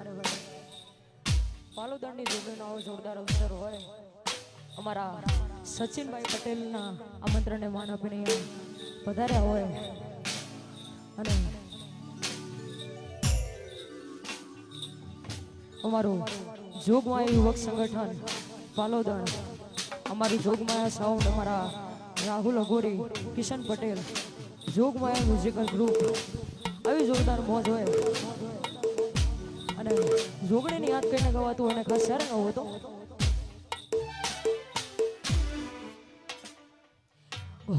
અરે ભાઈ, પાલોદરની જોગણીનો આવો જોરદાર અવસર હોય, અમારા સચિનભાઈ પટેલના આમંત્રણને માન આપીને હોય. અને અમારું જોગમાયા યુવક સંગઠન, પાલોદણ. અમારી જોગમાયા સાઉન્ડ અમારા રાહુલ અઘોરી, કિશન પટેલ. જોગમાયા મ્યુઝિકલ ગ્રુપ આવી જોરદાર મોજ હોય. અને જોગણીની યાદ કરીને ગવાતું હોય ને ખાસ સારા ન હોતો.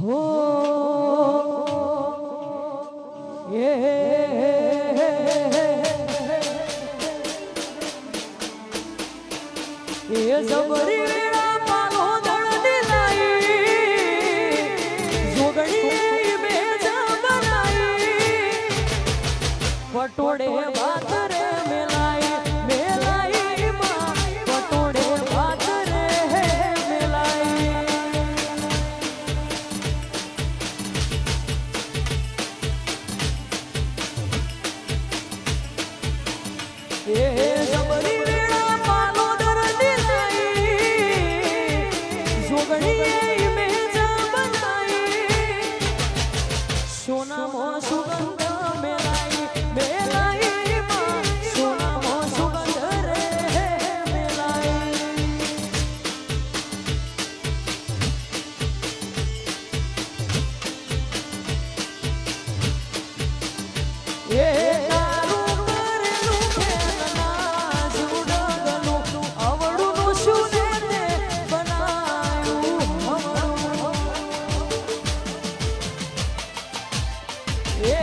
હો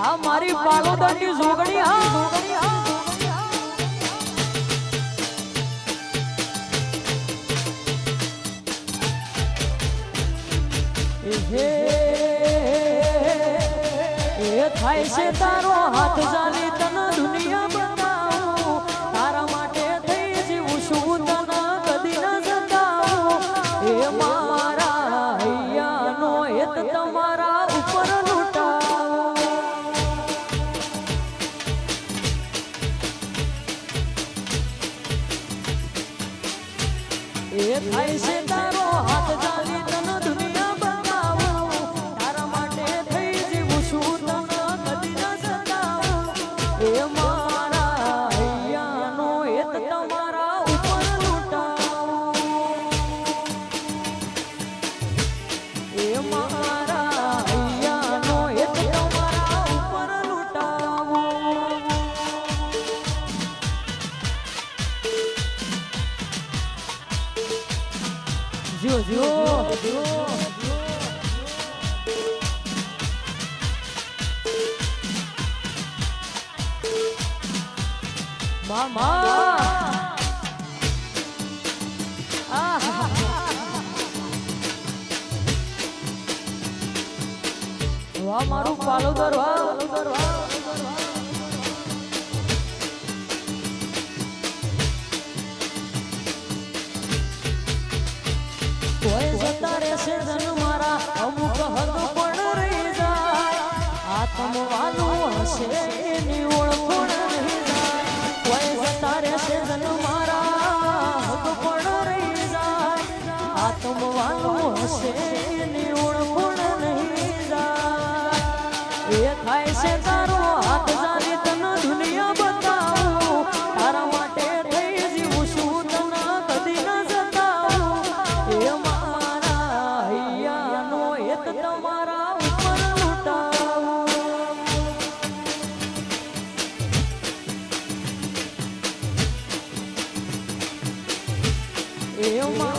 વાહ મારું પાલોદર ઓગણી જોગણી હા જોગણી હા થાય છે તારો હાથ જાલી તને દુનિયા બતાવું તારા માટે થઈ જીવું છું તને કદી ન જતાવું. એ મારા હૈયાનો હેત તમારા ઉપર લૂંટાવું. એ થાય છે અમારું પાલો દરવા. કોઈ જતા રહેશે ધન મારા અમુક હદ પણ હશે એની ઓળખ એ મારા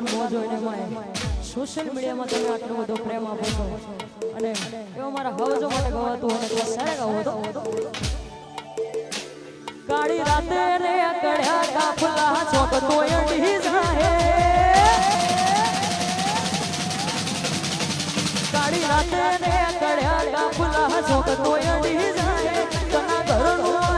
જોરદાર મોજ હોય ને સોશિયલ મીડિયામાં તમે આટલો બધો પ્રેમ આપો છો. અને એવો મારા હવજો માટે ગવાતું હોય સારા ગાવો તો કાળી રાતે રે કડ્યા કાફલા ચોક તોય જાહે. કાળી રાતે રે કડ્યા કાફલા ચોક તોય જાહે. તના ઘરનું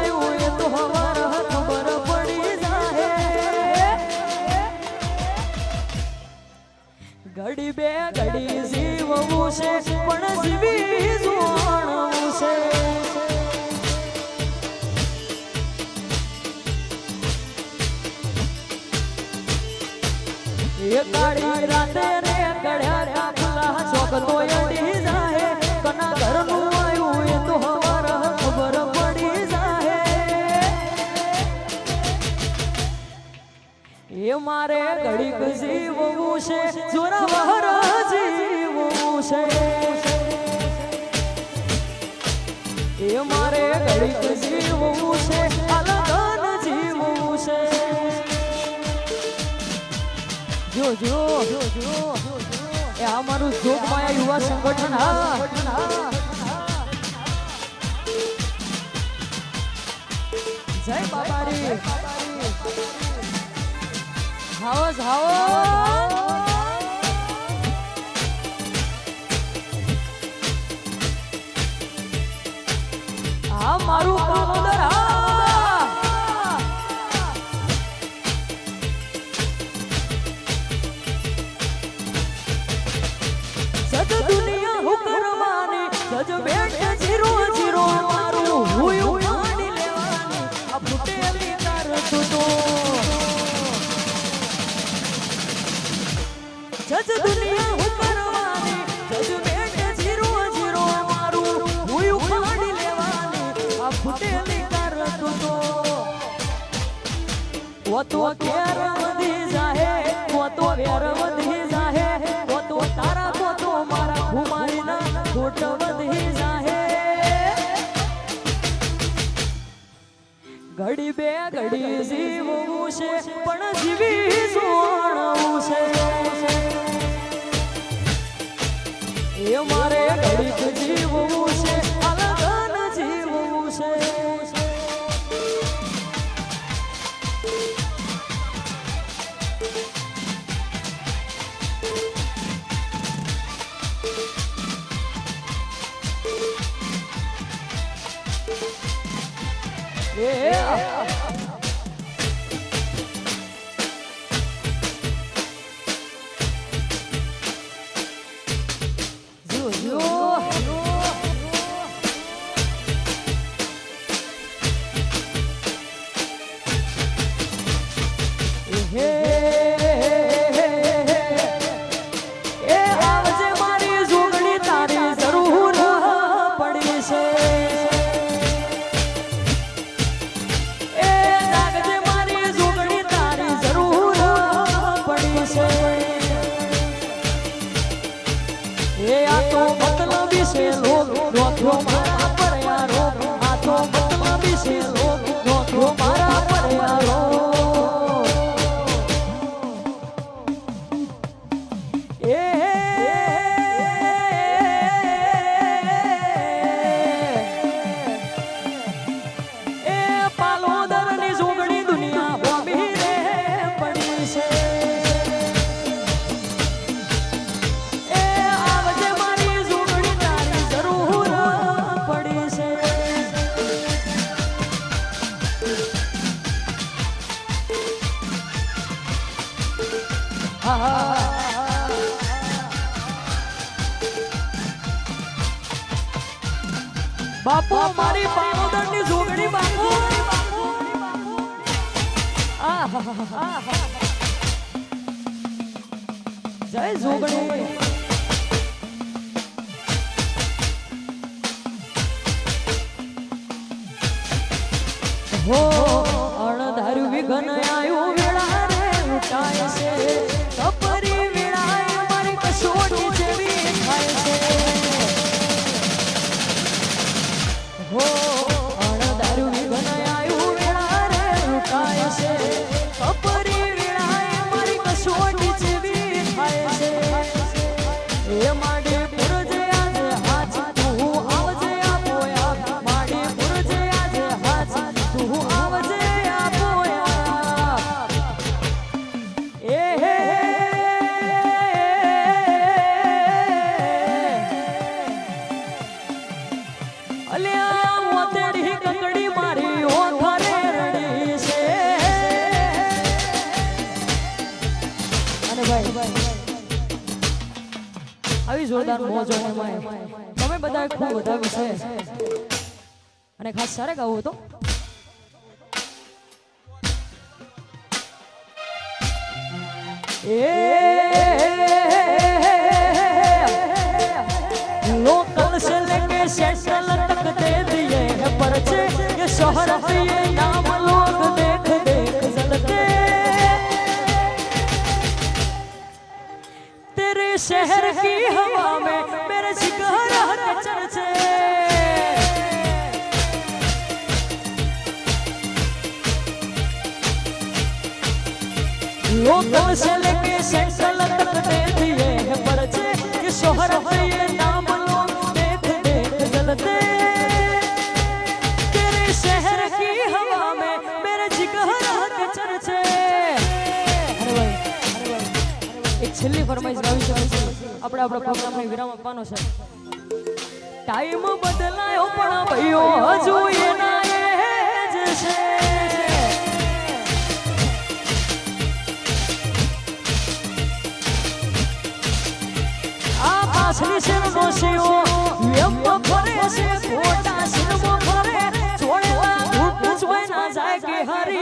મારે ઘડીક જીવવું છે જોરાવર જીવવું છે. એ મારે ઘડીક જીવવું છે અલગન જીવવું છે. જો જો જો જો. એ આ મારું જોગમાયા યુવા સંગઠન હા. જય બાબારી હાવો હાવો ઓ ઘડી બે ઘડી જીવવું છે, પણ જીવી સોણવું છે. એ મારે ઘડીક જીવવું છે Yeah. બાપુ મારી પાવદરની જોગણી બાપુ. જય જોગણી હો અણધાર્યું વિઘન सरगा हो तो लोकल से लेके सेंट्रल तक दे दिए हैं पर्चे। ये शहर दिए नाम लोग देख देख जलते तेरे शहर નૂતન છેલ્લી ફરમાઈશ છે આપણે આપણો પ્રોગ્રામને વિરામ આપવાનો છે. ટાઈમ બદલાયો પણ ભયો હજુ એના એ જ છે. પાછલી શેરનો હરી